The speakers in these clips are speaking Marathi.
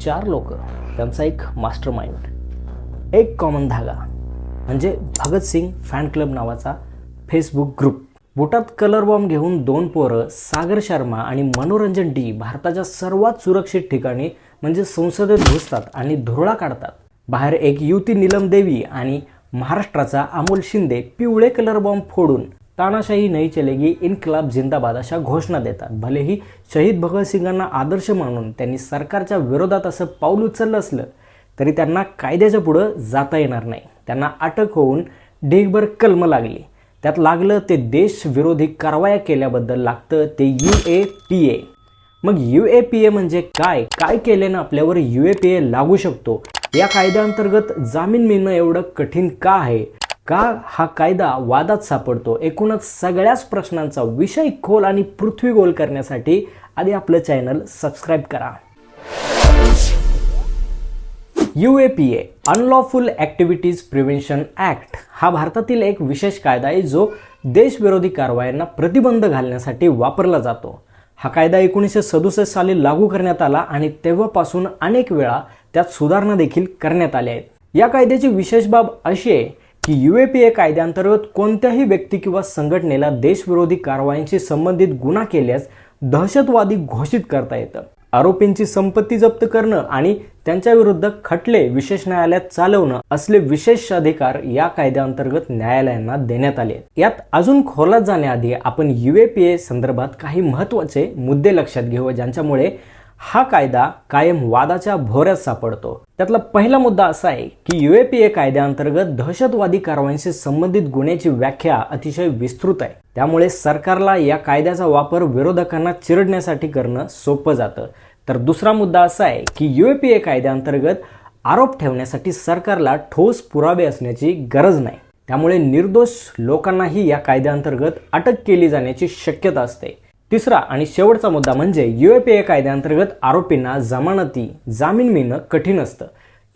चार लोक त्यांचा एक मास्टर माइंड एक कॉमन धागा म्हणजे भगतसिंग फॅन क्लब नावाचा फेसबुक ग्रुप बोटात कलर बॉम्ब घेऊन दोन पोरं सागर शर्मा आणि मनोरंजन डी भारताच्या सर्वात सुरक्षित ठिकाणी म्हणजे संसदेत घुसतात आणि धुरळा काढतात. बाहेर एक युवती नीलम देवी आणि महाराष्ट्राचा अमोल शिंदे पिवळे कलर बॉम्ब फोडून तानाशाही नाही चलेगी इन्कलाब जिंदाबाद अशा घोषणा देतात. भलेही शहीद भगतसिंगांना आदर्श मानून त्यांनी सरकारच्या विरोधात असं पाऊल उचललं असलं तरी त्यांना कायद्याच्या पुढं जाता येणार नाही. त्यांना अटक होऊन डेगभर कलम लागली. त्यात लागलं ते देशविरोधी कारवाया केल्याबद्दल लागतं ते यू ए पी ए. मग यू ए पी ए म्हणजे काय? काय केल्यानं आपल्यावर यू ए पी ए लागू शकतो? या कायद्याअंतर्गत जामीन मिळणं एवढं कठीण का आहे? का हा कायदा वादात सापडतो. एकूणच सगळ्याच प्रश्नांचा विषय खोल आणि पृथ्वी गोल करण्यासाठी आधी आपलं चॅनल सबस्क्राईब करा. U A P A unlawful activities prevention act हा भारतातील एक विशेष कायदा आहे जो देशविरोधी कारवायांना प्रतिबंध घालण्यासाठी वापरला जातो. हा कायदा एकोणीसशे सदुसष्ट साली लागू करण्यात आला आणि तेव्हापासून अनेक वेळा त्यात सुधारणा देखील करण्यात आल्या आहेत. या कायद्याची विशेष बाब अशी आहे की यू ए पी ए कायद्याअंतर्गत कोणत्याही व्यक्ती किंवा संघटनेला देशविरोधी कारवायांशी संबंधित गुन्हा केल्यास दहशतवादी घोषित करता येतं. आरोपींची संपत्ती जप्त करणं आणि त्यांच्या विरुद्ध खटले विशेष न्यायालयात चालवणं असले विशेष अधिकार या कायद्याअंतर्गत न्यायालयांना देण्यात आले यात अजून खोलात जाण्याआधी आपण युएपीए संदर्भात काही महत्त्वाचे मुद्दे लक्षात घेऊ ज्यांच्यामुळे हा कायदा कायम वादाच्या भोऱ्यात सापडतो. त्यातला पहिला मुद्दा असा आहे की युएपीए कायद्याअंतर्गत दहशतवादी कारवायांशी संबंधित गुन्ह्याची व्याख्या अतिशय विस्तृत आहे. त्यामुळे सरकारला या कायद्याचा वापर विरोधकांना चिरडण्यासाठी करणं सोपं जातं. तर दुसरा मुद्दा असा आहे की युएपीए कायद्याअंतर्गत आरोप ठेवण्यासाठी सरकारला ठोस पुरावे असण्याची गरज नाही. त्यामुळे निर्दोष लोकांनाही या कायद्याअंतर्गत अटक केली जाण्याची शक्यता असते. तिसरा आणि शेवटचा मुद्दा म्हणजे युएपीए कायद्याअंतर्गत आरोपींना जमानती जामीन मिळणं कठीण असतं.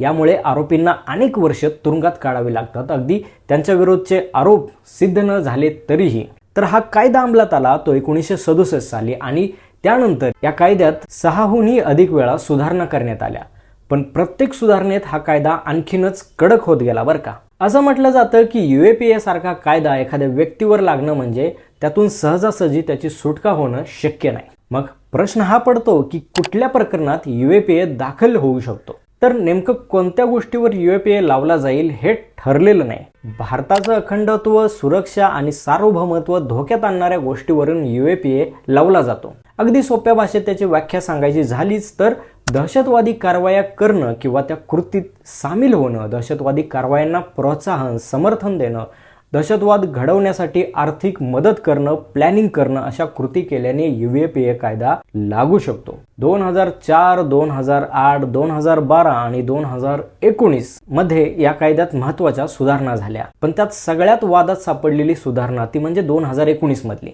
यामुळे आरोपींना अनेक वर्ष तुरुंगात काढावी लागतात. अगदी त्यांच्या विरोधचे आरोप सिद्ध न झाले तरीही. तर हा कायदा अंमलात आला तो एकोणीसशे सदुसष्ट साली आणि त्यानंतर या कायद्यात सहाहूनही अधिक वेळा सुधारणा करण्यात आल्या. पण प्रत्येक सुधारणेत हा कायदा आणखीनच कडक होत गेला बरं का? असं म्हटलं जातं की युएपीए सारखा कायदा एखाद्या व्यक्तीवर लागणं म्हणजे त्यातून सहजासहजी त्याची सुटका होणं शक्य नाही. मग प्रश्न हा पडतो की कुठल्या प्रकरणात युएपीए दाखल होऊ शकतो? तर नेमकं कोणत्या गोष्टीवर युएपीए लावला जाईल हे ठरलेलं नाही. भारताचं अखंडत्व सुरक्षा आणि सार्वभौमत्व धोक्यात आणणाऱ्या गोष्टीवरून युएपीए लावला जातो. अगदी सोप्या भाषेत त्याची व्याख्या सांगायची झालीच तर दहशतवादी कारवाया करणं किंवा त्या कृतीत सामील होणं दहशतवादी कारवायांना प्रोत्साहन समर्थन देणं दहशतवाद घडवण्यासाठी आर्थिक मदत करणं प्लॅनिंग करणं अशा कृती केल्याने युएपीए कायदा लागू शकतो. दोन हजार चार दोन हजार आठ दोन हजार बारा आणि दोन हजार एकोणीसमध्ये या कायद्यात महत्त्वाच्या सुधारणा झाल्या. पण त्यात सगळ्यात वादात सापडलेली सुधारणा ती म्हणजे दोन हजार एकोणीस मधली.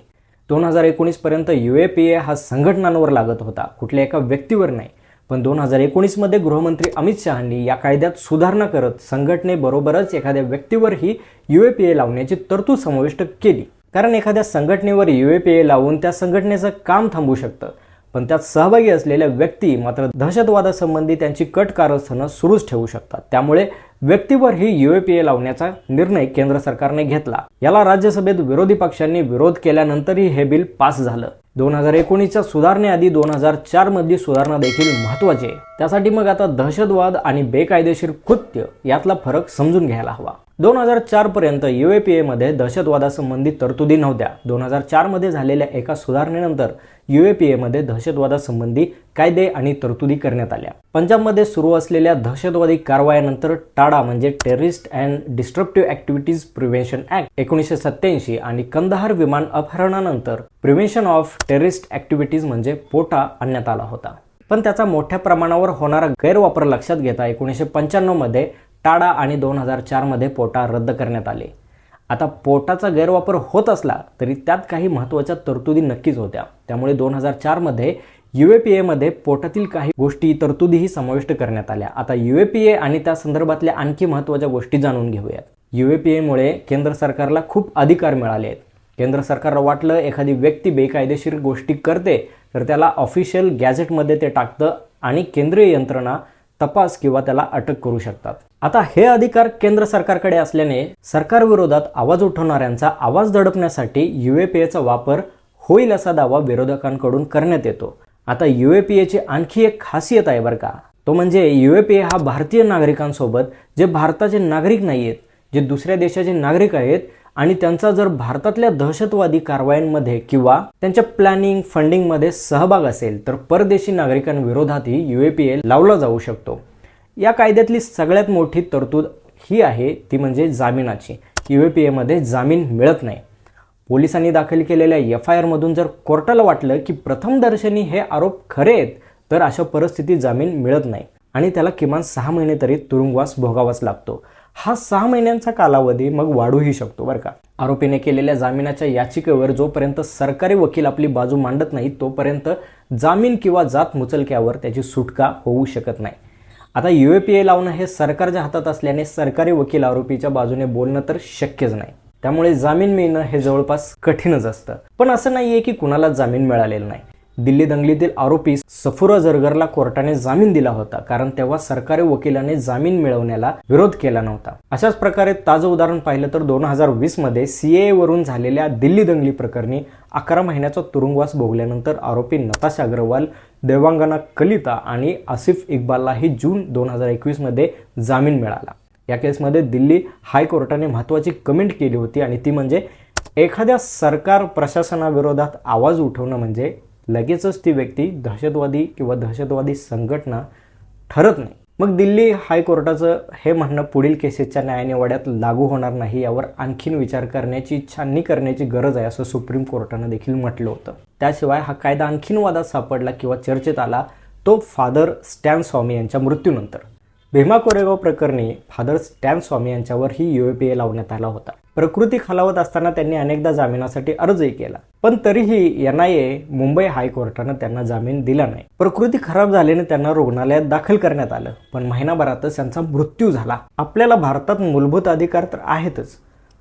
दोन हजार एकोणीस पर्यंत युएपीए हा संघटनांवर लागत होता. कुठल्या एका व्यक्तीवर नाही. पण दोन हजार एकोणीसमध्ये गृहमंत्री अमित शहानी या कायद्यात सुधारणा करत संघटनेबरोबरच एखाद्या व्यक्तीवरही युएपीए लावण्याची तरतूद समाविष्ट केली. कारण एखाद्या संघटनेवर यू ए पी ए लावून त्या संघटनेचं काम थांबू शकतं. पण त्यात सहभागी असलेल्या व्यक्ती मात्र दहशतवादासंबंधी त्यांची कट कारस्थानं सुरूच ठेवू शकतात. त्यामुळे व्यक्तीवर ही युएपीए लावण्याचा निर्णय केंद्र सरकारने घेतला. याला राज्यसभेत विरोधी पक्षांनी विरोध केल्यानंतरही हे बिल पास झालं. दोन हजार एकोणीसच्या सुधारणेआधी दोन हजार चार मधली सुधारणा देखील महत्वाची आहे. त्यासाठी मग आता दहशतवाद आणि बेकायदेशीर कृत्य यातला फरक समजून घ्यायला हवा. दोन हजार चारपर्यंत यू ए पी मध्ये दहशतवादासंबंधी तरतुदी नव्हत्या. दोन हजार चारमध्ये झालेल्या एका सुधारणेनंतर युएपीए मध्ये दहशतवादासंबंधी कायदे आणि तरतुदी करण्यात आल्या. पंजाबमध्ये सुरू असलेल्या दहशतवादी कारवायानंतर टाडा म्हणजे terrorist and disruptive activities prevention act एकोणीसशे सत्याऐंशी आणि कंदहार विमान अपहरणानंतर प्रिव्हेन्शन ऑफ टेररिस्ट ऍक्टिव्हिटीज म्हणजे पोटा आणण्यात आला होता. पण त्याचा मोठ्या प्रमाणावर होणारा गैरवापर लक्षात घेता एकोणीसशे पंच्याण्णव टाडा आणि दोन हजार चारमध्ये पोटा रद्द करण्यात आले. आता पोटाचा गैरवापर होत असला तरी त्यात काही महत्त्वाच्या तरतुदी नक्कीच होत्या. त्यामुळे दोन हजार चारमध्ये युएपीएमध्ये पोटातील काही गोष्टी तरतुदीही समाविष्ट करण्यात आल्या. आता युएपीए आणि त्या संदर्भातल्या आणखी महत्त्वाच्या गोष्टी जाणून घेऊयात. युएपीएमुळे केंद्र सरकारला खूप अधिकार मिळाले आहेत. केंद्र सरकारला वाटलं एखादी व्यक्ती बेकायदेशीर गोष्टी करते तर त्याला ऑफिशियल गॅझेटमध्ये ते टाकतं आणि केंद्रीय यंत्रणा तपास किंवा त्याला अटक करू शकतात. आता हे अधिकार केंद्र सरकारकडे असल्याने सरकारविरोधात आवाज उठवणाऱ्यांचा आवाज दडपण्यासाठी युएपीएचा वापर होईल असा दावा विरोधकांकडून करण्यात येतो. आता युएपीएची आणखी एक खासियत आहे बरं का. तो म्हणजे युएपीए हा भारतीय नागरिकांसोबत जे भारताचे नागरिक नाही आहेत जे दुसऱ्या देशाचे नागरिक आहेत आणि त्यांचा जर भारतातल्या दहशतवादी कारवायांमध्ये किंवा त्यांच्या प्लॅनिंग फंडिंगमध्ये सहभाग असेल तर परदेशी नागरिकांविरोधातही युएपीए लावला जाऊ शकतो. या कायद्यातली सगळ्यात मोठी तरतूद ही आहे ती म्हणजे जामिनाची. एमध्ये जामीन मिळत नाही. पोलिसांनी दाखल केलेल्या एफ आय आरमधून जर कोर्टाला वाटलं की प्रथमदर्शनी हे आरोप खरे आहेत तर अशा परिस्थितीत जामीन मिळत नाही. आणि त्याला किमान सहा महिने तरी तुरुंगवास भोगावाच लागतो. हा सहा महिन्यांचा कालावधी मग वाढूही शकतो बरं का. आरोपीने केलेल्या जामिनाच्या याचिकेवर जोपर्यंत सरकारी वकील आपली बाजू मांडत नाही तोपर्यंत जामीन किंवा जात मुचलक्यावर त्याची सुटका होऊ शकत नाही. आता युएपीए लावणं हे सरकारच्या हातात असल्याने सरकारी वकील आरोपीच्या बाजूने बोलणं तर शक्यच नाही. त्यामुळे जामीन मिळणं हे जवळपास कठीणच असतं. पण असं नाहीये की कुणाला जामीन मिळालेला नाही. दिल्ली दंगलीतील आरोपी सफुरा जरगरला कोर्टाने जामीन दिला होता कारण तेव्हा सरकारी वकिलाने जामीन मिळवण्याला विरोध केला नव्हता. अशाच प्रकारे ताजं उदाहरण पाहिलं तर दोन हजार वीसमध्ये सीए वरून झालेल्या दिल्ली दंगली प्रकरणी अकरा महिन्याचा तुरुंगवास भोगल्यानंतर आरोपी नताशा अग्रवाल देवांगना कलिता आणि आसिफ इक्बाललाही जून दोन हजार एकवीसमध्ये जामीन मिळाला. या केसमध्ये दिल्ली हायकोर्टाने महत्त्वाची कमेंट केली होती आणि ती म्हणजे एखाद्या सरकार प्रशासनाविरोधात आवाज उठवणं म्हणजे लगेचच ती व्यक्ती दहशतवादी किंवा दहशतवादी संघटना ठरत नाही. मग दिल्ली हायकोर्टाचं हे म्हणणं पुढील केसेसच्या न्यायनिवाड्यात लागू होणार नाही यावर आणखीन विचार करण्याची छाननी करण्याची गरज आहे असं सुप्रीम कोर्टानं देखील म्हटलं होतं. त्याशिवाय हा कायदा आणखीन वादात सापडला किंवा चर्चेत आला तो फादर स्टॅन स्वामी यांच्या मृत्यूनंतर. भीमा कोरेगाव प्रकरणी फादर स्टॅन स्वामी यांच्यावर ही युएपीए लावण्यात आला होता. प्रकृती खालावत असताना त्यांनी अनेकदा जामिनासाठी अर्जही केला. पण तरीही एन आय ए मुंबई हायकोर्टानं त्यांना जामीन दिला नाही. प्रकृती खराब झाल्याने त्यांना रुग्णालयात दाखल करण्यात आलं. पण महिनाभरातच त्यांचा मृत्यू झाला. आपल्याला भारतात मूलभूत अधिकार तर आहेतच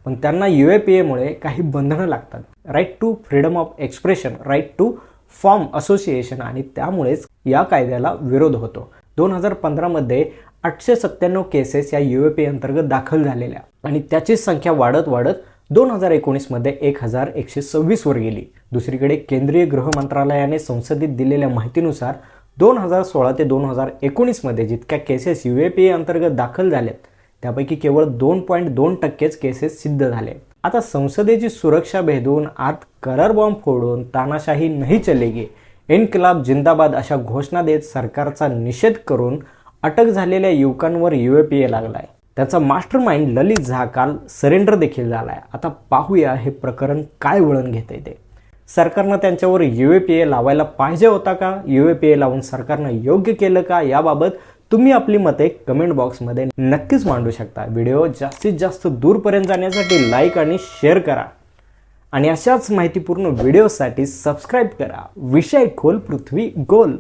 पण त्यांना यू ए पी एमुळे काही बंधनं लागतात. Right to freedom of expression right to form association आणि त्यामुळेच या कायद्याला विरोध होतो. दोन हजार पंधरामध्ये आठशे सत्त्याण्णव केसेस या युएपी अंतर्गत दाखल झालेल्या आणि त्याची संख्या वाढत वाढत दोन हजार एकोणीसमध्ये एक हजार एकशे सव्वीसवर गेली. दुसरीकडे केंद्रीय गृह मंत्रालयाने संसदेत दिलेल्या माहितीनुसार दोन हजार सोळा ते दोन हजार एकोणीसमध्ये जितक्या cases U A P A अंतर्गत दाखल झाल्यात त्यापैकी केवळ दोन पॉईंट दोन टक्केच केसेस सिद्ध झाले. आता संसदेची सुरक्षा भेदून आत करार बॉम्ब फोडून तानाशाही नाही चलेगी इन्कलाब जिंदाबाद अशा घोषणा देत सरकारचा निषेध करून अटक झालेल्या युवकांवर यू ए पी ए लागलाय. त्याचा मास्टर माइंड ललित झा काल सरेंडर देखील झाला आहे आता पाहूया हे प्रकरण काय वळण आहे ते. सरकारनं त्यांच्यावर यू ए पी ए लावायला पाहिजे होता का? यू ए पी ए लावून सरकारनं योग्य केलं का? याबाबत तुम्ही आपली मते कमेंट बॉक्समध्ये नक्कीच मांडू शकता. व्हिडिओ जास्तीत जास्त दूरपर्यंत जाण्यासाठी लाईक आणि शेअर करा. आणि अशाच माहितीपूर्ण व्हिडिओसाठी सबस्क्राईब करा. विषय खोल पृथ्वी गोल.